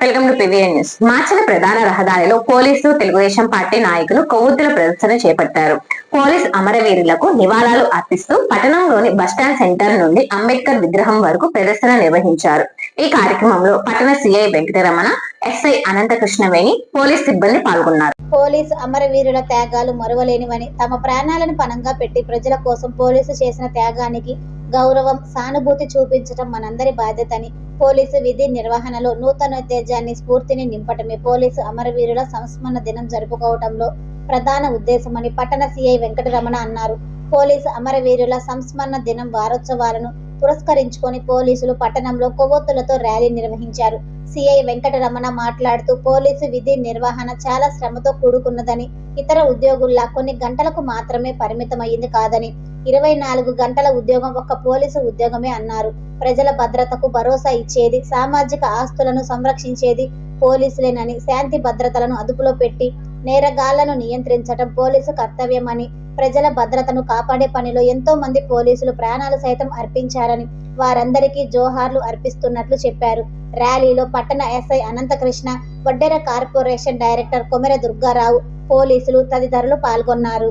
Welcome to PVN news మార్చిన ప్రధాన రహదారిలో పోలీసులు తెలుగుదేశం పార్టీ నాయకులు కొవ్వొత్తుల ప్రదర్శన చేపట్టారు. పోలీస్ అమరవీరులకు నివాళాలు అర్పిస్తూ పట్టణంలోని బస్టాండ్ సెంటర్ నుండి అంబేద్కర్ విగ్రహం వరకు ప్రదర్శన నిర్వహించారు. ఈ కార్యక్రమంలో పట్టణ CI Venkataramana SI Anantakrishnaveni police సిబ్బంది పాల్గొన్నారు. పోలీసు అమరవీరుల త్యాగాలు మరువలేనివని తమ ప్రాణాలను పణంగా పెట్టి ప్రజల కోసం పోలీసు చేసిన త్యాగానికి గౌరవం సానుభూతి చూపించడం మనందరి బాధ్యతని. పోలీసు విధి నిర్వహణలో నూతన ఉత్తేజాన్ని స్ఫూర్తిని నింపటమే పోలీసు అమరవీరుల సంస్మరణ దినం జరుపుకోవటంలో ప్రధాన ఉద్దేశమని పట్టణ సిఐ వెంకటరమణ అన్నారు. పోలీసు అమరవీరుల సంస్మరణ దినం వారోత్సవాలను పురస్కరించుకొని పోలీసులు పట్టణంలో కొవ్వొత్తులతో ర్యాలీ నిర్వహించారు. సిఐ వెంకటరమణ మాట్లాడుతూ పోలీసు విధి నిర్వహణ చాలా శ్రమతో కూడుకున్నదని ఇతర ఉద్యోగుల్లా కొన్ని గంటలకు మాత్రమే పరిమితమైంది కాదని ఇరవై నాలుగు గంటల ఉద్యోగం ఒక్క పోలీసు ఉద్యోగమే అన్నారు. ప్రజల భద్రతకు భరోసా ఇచ్చేది సామాజిక ఆస్తులను సంరక్షించేది పోలీసులేనని శాంతి భద్రతలను అదుపులో పెట్టి నేరగాళ్ళను నియంత్రించడం పోలీసు కర్తవ్యమని ప్రజల భద్రతను కాపాడే పనిలో ఎంతో మంది పోలీసులు ప్రాణాలు సైతం అర్పించారని వారందరికీ జోహార్లు అర్పిస్తున్నట్లు చెప్పారు. ర్యాలీలో పట్టణ SI Anantakrishna Vaddera corporation director Komera Durgarao పోలీసులు తదితరులు పాల్గొన్నారు.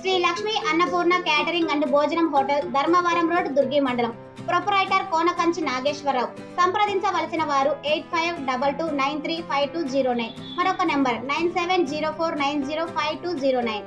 Shri Lakshmi Annapurna catering and Bhojanam hotel Dharmavaram road Durgi మండలం. ప్రొపరైటర్ కోనకంచి నాగేశ్వరరావు. సంప్రదించవలసిన వారు eight five double two nine three five two zero nine. మరొక number nine seven zero four nine zero five two zero nine.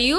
మరియు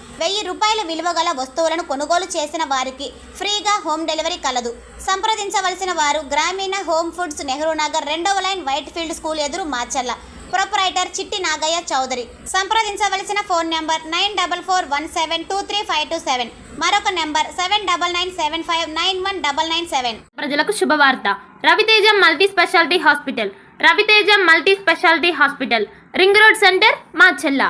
వెయ్యి రూపాయల విలువ గల వస్తువులను కొనుగోలు చేసిన వారికి ఫ్రీగా హోమ్ డెలివరీ కలదు. సంప్రదించవలసిన వారు గ్రామీణ హోమ్ ఫుడ్స్ నెహ్రూ నగర్ రెండవ లైన్ వైట్ ఫీల్డ్ స్కూల్ ఎదురు మాచర్ల. ప్రొపరైటర్ చిట్టి నాగయ్య చౌదరి. సంప్రదించవలసిన phone number nine double four one seven two three five two seven. మరొక number seven double nine seven five nine one double nine seven. ప్రజలకు శుభవార్త. Raviteja multi speciality hospital. Raviteja multi speciality hospital. Ring road centre మా చెల్లా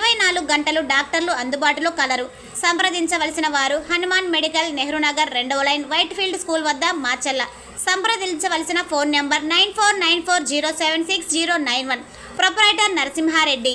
ఇరవై నాలుగు గంటలు డాక్టర్లు అందుబాటులో colour. సంప్రదించవలసిన వారు హనుమాన్ మెడికల్ నెహ్రూ నగర్ రెండవ లైన్ వైట్ ఫీల్డ్ స్కూల్ వద్ద మాచల్ల సంప్రదించవలసిన phone number nine four nine four zero seven six zero nine one. Proprietor Narasimhareddy.